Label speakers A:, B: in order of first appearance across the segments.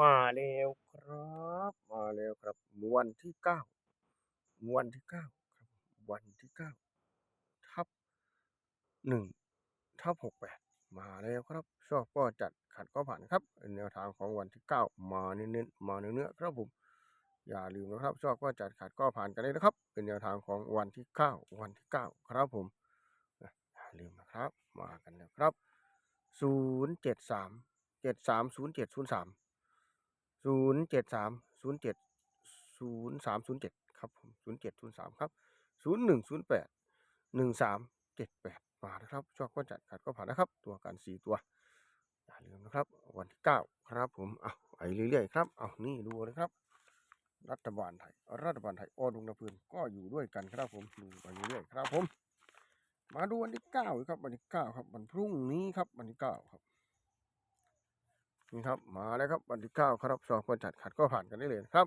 A: มาแล้วครับมาแล้วครับ วันที่เก้าวันที่เก้าครับ วันที่เก้าทับหนึ่งทับหกแปดมาแล้วครับ ชอบก็จัดขัดก็ผ่านครับแนวทางของวันที่เก้ามาเน้นๆมาเนื้อๆครับผมอย่าลืมนะครับ ชอบก็จัดขัดก็ผ่านกันเลยนะครับ เป็นแนวทางของวันที่เก้าวันที่เก้าครับผมอย่าลืมนะครับ มากันแล้วครับศูนย์เจ็ดสามเจ็ดสามศูนย์เจ็ดศูนย์สาม ศูนย์เจ็ดสามศูนย์เจ็ดศูนย์สามศูนย์เจ็ดครับผมศูนย์เจ็ดศูนย์สามครับศูนย์หนึ่งศูนย์แปดหนึ่งสามเจ็ดแปดมานะครับชอบก็จัดขัดก็ผ่านนะครับ ตัวกันสี่ตัวอย่าลืมนะครับ วันที่เก้าครับผมเอาไปเรื่อยๆครับเอานี่ดูนะครับ รัฐบาลไทย รัฐบาลไทยอ้อดุงนาพื้นก็อยู่ด้วยกันครับผมดูไปเรื่อยๆครับผม มาดูวันที่เก้าครับวันที่เก้าครับวันพรุ่งนี้ครับวันที่เก้าครับ นี่ครับมาแล้วครับวันที่เก้าครับสอบคนจัดขัดก็ผ่านกันได้เลยครับ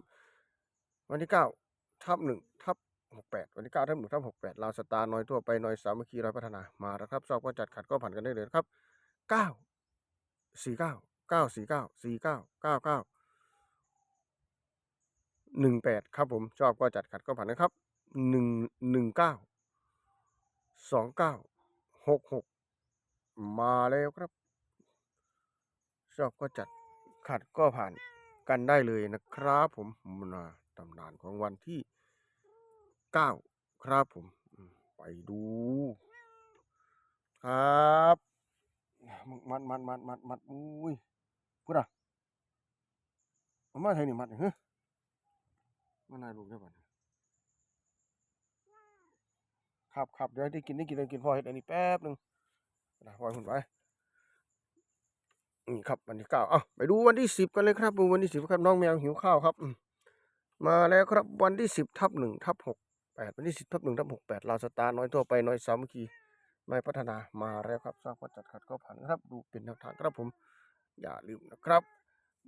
A: วันที่เก้าทับหนึ่งทับหกแปดวันที่เก้าทับหนึ่งทับหกแปดลาวสตาร์น้อยทั่วไปน้อยสามัคคีร้อยพัฒนามาแล้วครับสอบคนจัดขัดก็ผ่านกันได้เลยครับเก้าสี่เก้าเก้าสี่เก้าสี่เก้าเก้าเก้าหนึ่งแปดครับผมชอบก็จัดขัดก็ผ่านนะครับหนึ่งหนึ่งเก้าสองเก้าหกหกมาแล้วครับ ชอบก็จัดขัดก็ผ่านกันได้เลยนะครับผมนะตำนานของวันที่เก้าครับผม ไปดู ครับมัดมัดมัดมัดมัดอุ้ยพูดอะเอามาใช่นี่มัดเฮ้ยมันนายลูกได้ป่ะเนี่ยครับครับเดี๋ยวได้กินได้กินได้กินพอเห็ดอันนี้แป๊บหนึงนะพอหุ่นไป นี่ครับวันที่เก้าเอ้าไปดูวันที่สิบกันเลยครับดูวันที่สิบครับน้องแมวหิวข้าวครับ มาแล้วครับวันที่สิบทับหนึ่งทับหกแปดวันที่สิบทับหนึ่งทับหกแปดลาวสตาร์น้อยทั่วไปน้อยสามัคคีน้อยพัฒนามาแล้วครับทราบว่าจัดขัดก็ผ่านครับดูเป็นแนวทางครับผม อย่าลืมนะครับ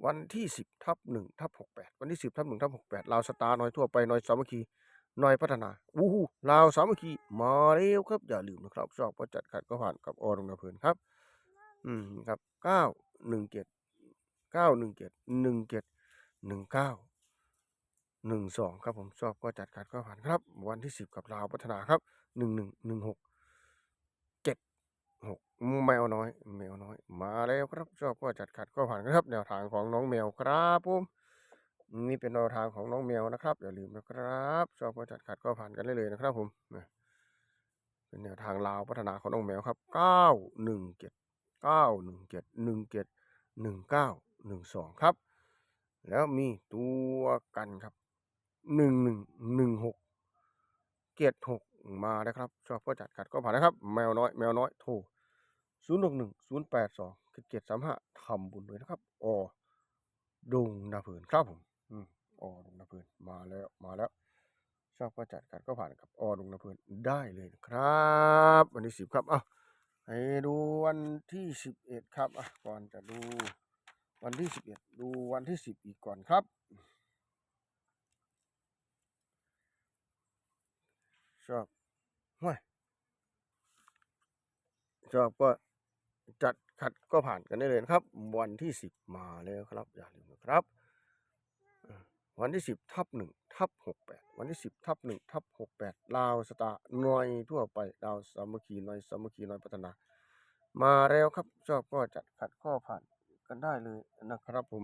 A: วันที่สิบทับหนึ่งทับหกแปดวันที่สิบทับหนึ่งทับหกแปดลาวสตาร์น้อยทั่วไปน้อยสามัคคีน้อยพัฒนาวู้ฮู้ลาวสามัคคีมาแล้วครับอย่าลืมนะครับชอบว่าจัดขัดก็ผ่านกับอรงนาเพลินครับ อืมครับเก้า หนึ่งเจ็ดเก้าหนึ่งเจ็ดหนึ่งเจ็ดหนึ่งเก้าหนึ่งสองครับผมชอบก็จัดขัดก็ผ่านครับ วันที่สิบกับลาวพัฒนาครับหนึ่งหนึ่งหนึ่งหกเจ็ดหกแมวน้อย แมวน้อย มาแล้วครับชอบก็จัดขัดก็ผ่านครับ แนวทางของน้องแมวครับผมนี่เป็นแนวทางของน้องแมวนะครับอย่าลืมนะครับชอบก็จัดขัดก็ผ่านกันได้เลยนะครับผมเป็นแนวทางลาวพัฒนาของน้องแมวครับเก้าหนึ่งเจ็ด ก้าหนึ่งเจ็ดหนึ่งเจ็ดหนึ่งเก้าหนึ่งสองครับ แล้วมีตัวกันครับหนึ่งหนึ่งหนึ่งหกเจ็ดหกมาแล้วครับ ชอบก็จัดขัดก็ผ่านนะครับ แมวน้อยแมวน้อยโทรศูนย์หกหนึ่งศูนย์แปดสองเจ็ดสามห้าทำบุญเลยนะครับออดงนาเพลินครับผมอืมอดงนาเพลินมาแล้วมาแล้วชอบก็จัดขัดก็ผ่านกับออดงนาเพลินได้เลยนะครับ วันที่สิบครับอ้าว ให้ดูวันที่สิบเอ็ดครับอะก่อนจะดูวันที่สิบเอ็ดดูวันที่สิบอีกก่อนครับชอบห้วยชอบก็จัดขัดก็ผ่านกันได้เลยครับ วันที่สิบมาแล้วครับ อย่าลืมนะครับ วันที่สิบทับหนึ่ง ทับหกแปดวันที่สิบทับหนึ่งทับหกแปดลาวสตาหน่อยทั่วไปลาวสามัคคีหน่อยสามัคคีหน่อยพัฒนา มาแล้วครับชอบก็จัดขัดข้อผ่านกันได้เลยนะครับผม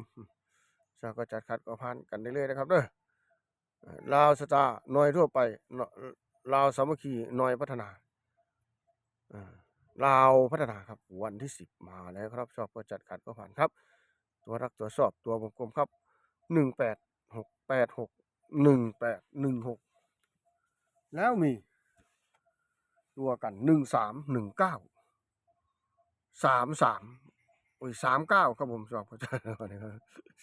A: ชอบก็จัดขัดก็ผ่านกันได้เลยนะครับเด้อลาวสตาหน่อยทั่วไปลาวสามัคคีหน่อยพัฒนาอ่าลาวพัฒนาครับวันที่สิบมาแล้วครับชอบก็จัดขัดก็ผ่านครับ ตัวรักตัวชอบตัววงกลมครับหนึ่งแปดหกแปดหก หนึ่งแปดหนึ่งหกแล้วมี ตัวกันหนึ่งสามหนึ่งเก้าสามสามโอ้ยสามเก้าครับผมชอบเขาจะ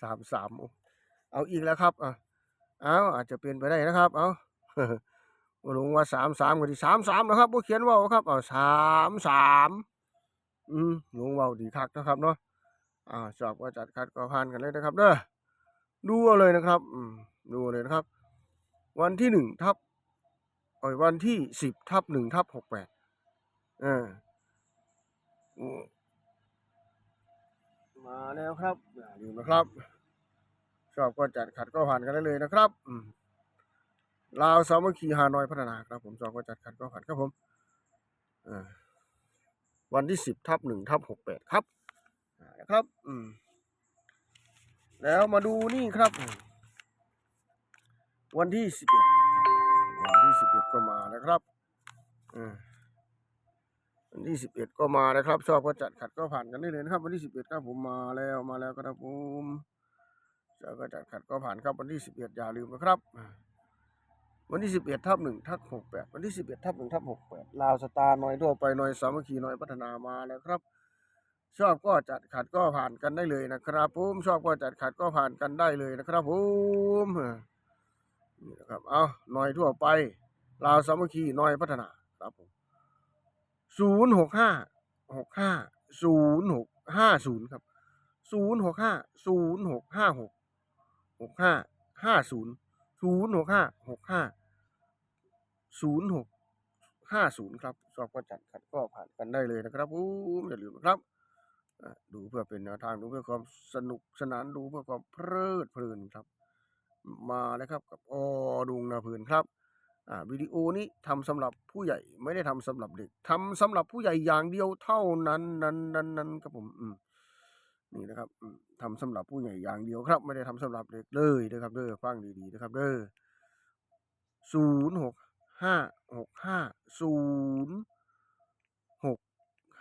A: สามสามเอาอีกแล้วครับอะเอาอาจจะเป็นไปได้นะครับ เอาลุงว่าสามสามก็ที่สามสามนะครับผู้เขียนว่าครับเอาสามสามอืมลุงว่าดีคักนะครับเนาะอ่าชอบก็จัดคัดก็ผ่านกันเลยนะครับ เด้อดูเอาเลยนะครับ อืม ดูเลยนะครับ วันที่หนึ่งทับเอ้ยวันที่สิบทับหนึ่งทับหกแปดอออืมาแล้วครับอย่าลืมนะครับ ชอบก็จัดขัดก็ผ่านกันได้เลยนะครับลาวสามัคคีฮานอยพัฒนาครับ ผมชอบก็จัดขัดก็ผ่านครับผมวันที่สิบทับหนึ่งทับหกแปดครับนะครับ อืมแล้วมาดูนี่ครับ วันที่สิบเอ็ดวันที่สิบเอ็ดก็มาแล้วครับวันที่สิบเอ็ดก็มาแล้วครับ ชอบก็จัดขัดก็ผ่านกันได้เลยนะครับ วันที่สิบเอ็ดครับผมมาแล้วมาแล้วครับผมชอบก็จัดขัดก็ผ่านครับวันที่สิบเอ็ดอย่าลืมนะครับ วันที่สิบเอ็ดทับหนึ่งทับหกแปดวันที่สิบเอ็ดทับหนึ่งทับหกแปดลาวสตาร์น้อยทั่วไปน้อยสามัคคีน้อยพัฒนามาแล้วครับชอบก็จัดขัดก็ผ่านกันได้เลยนะครับผมชอบก็จัดขัดก็ผ่านกันได้เลยนะครับผม นี่นะครับ เอาหน่อยทั่วไป ลาวสามัคคีหน่อยพัฒนาครับผมศูนย์หกห้าหกห้าศูนย์หกห้าศูนย์ครับศูนย์หกห้าศูนย์หกห้าหกหกห้าห้าศูนย์ศูนย์หกห้าหกห้าศูนย์หกห้าศูนย์ครับชอบก็จัดขัดก็ผ่านกันได้เลยนะครับผมอย่าลืมนะครับ ดูเพื่อเป็นแนวทางดูเพื่อความสนุกสนานดูเพื่อความเพลิดเพลินครับ มาแล้วครับกับอดุงนาเพลินครับอ่าวิดีโอนี้ทำสำหรับผู้ใหญ่ไม่ได้ทำสำหรับเด็กทำสำหรับผู้ใหญ่อย่างเดียวเท่านั้นนั้นนั้นนั้นครับผมอืมนี่นะครับอืมทำสำหรับผู้ใหญ่อย่างเดียวครับ ไม่ได้ทำสำหรับเด็กเลยนะครับ เด้อฟังดีๆนะครับ เด้อศูนย์หกห้าหกห้าศูนย์หก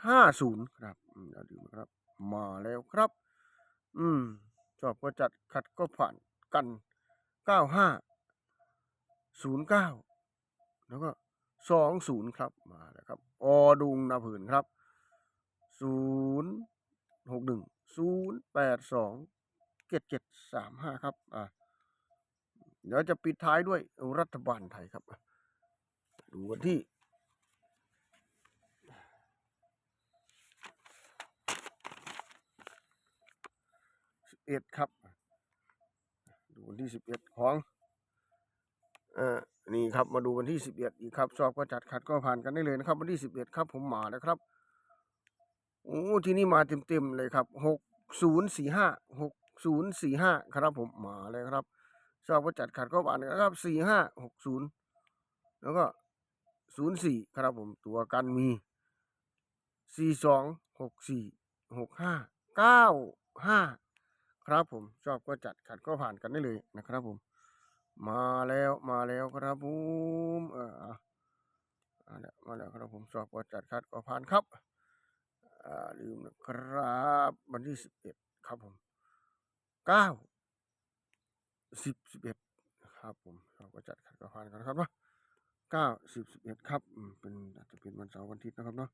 A: ห้าศูนย์ครับอย่าลืมนะครับ มาแล้วครับ อืมชอบก็จัดขัดก็ผ่านกัน เก้าห้าศูนย์เก้าแล้วก็สองศูนย์ครับมาแล้วครับอดุงนาผืนครับศูนย์หกหนึ่งศูนย์แปดสองเจ็ดเจ็ดสามห้าครับอ่าเดี๋ยวจะปิดท้ายด้วยรัฐบาลไทยครับ ดูวันที่สิบเอ็ดครับ ดูวันที่สิบเอ็ดของเอ่อนี่ครับมาดูวันที่สิบเอ็ดอีกครับชอบก็จัดขัดก็ผ่านกันได้เลยนะครับ วันที่สิบเอ็ดครับผมมาแล้วครับโอ้ที่นี่มาเต็มๆเลยครับหกศูนย์สี่ห้าหกศูนย์สี่ห้าครับผมมาเลยครับชอบก็จัดขัดก็ผ่านนะครับสี่ห้าหกศูนย์แล้วก็ศูนย์สี่ครับผมตัวกันมีสี่สองหกสี่หกห้าเก้าห้า ครับผมชอบก็จัดขัดก็ผ่านกันได้เลยนะครับผม มาแล้วมาแล้วครับผมเออมาแล้วมาแล้วครับผมชอบก็จัดขัดก็ผ่านครับอ่าลืมนะครับวันที่สิบเอ็ดครับผมเก้าสิบสิบเอ็ดครับผมชอบก็จัดขัดก็ผ่านกันนะครับเนาะเก้าสิบสิบเอ็ดครับอืมเป็นอาจจะเป็นวันเสาร์วันอาทิตย์นะครับเนาะ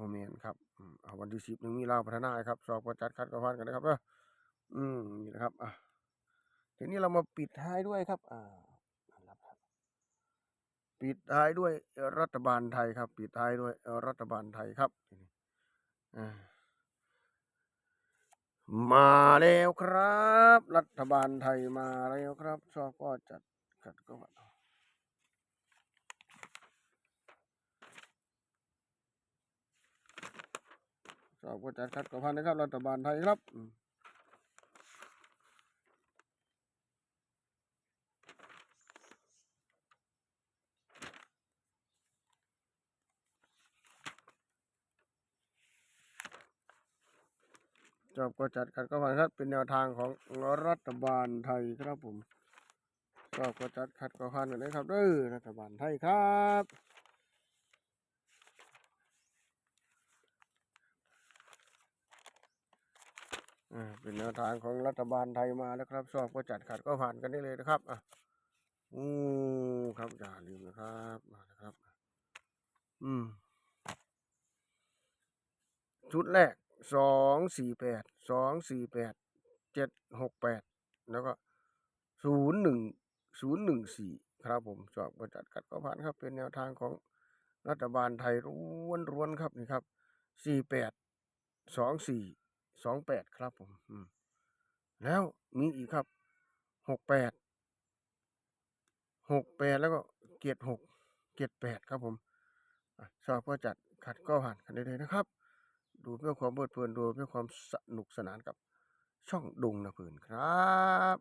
A: โอเมนครับอืมเอาวันที่สิบหนึ่งมีลาวพัฒนาครับสอบก็จัดคัดกระพันกันนะครับเด้ออืมนี่นะครับอะทีนี้เรามาปิดท้ายด้วยครับ อ่านะครับ ปิดท้ายด้วยรัฐบาลไทยครับ ปิดท้ายด้วยรัฐบาลไทยครับอ่ามาแล้วครับ รัฐบาลไทยมาแล้วครับสอบก็จัดคัดกระ สอบก็จัดคัดกระพันนะครับ รัฐบาลไทยครับอืมสอบก็จัดคัดกระพันครับ เป็นแนวทางของรัฐบาลไทยครับผมสอบก็จัดคัดกระพันกันเลยครับเด้อรัฐบาลไทยครับ อ่า เป็นแนวทางของรัฐบาลไทยมาแล้วครับ ชอบก็จัดขัดก็ผ่านกันได้เลยนะครับอะอือครับอย่าลืมนะครับมานะครับ อืม ชุดแรกสองสี่แปดสองสี่แปดเจ็ดหกแปดแล้วก็ศูนย์หนึ่งศูนย์หนึ่งสี่ครับผมชอบก็จัดขัดก็ผ่านครับ เป็นแนวทางของรัฐบาลไทยร้วนร้วนๆครับนี่ครับสี่แปดสองสี่ สองแปดครับผมแล้วมีอีกครับหกแปดหกแปดแล้วก็เกียรหกเกียรแปดครับผมอชอบก็จัดขัดก็ผ่านกันได้เลยนะครับ ดูเพื่อความเพลิดเพลินดูเพื่อความสนุกสนานกับช่องดุงนะเพื่อนครับ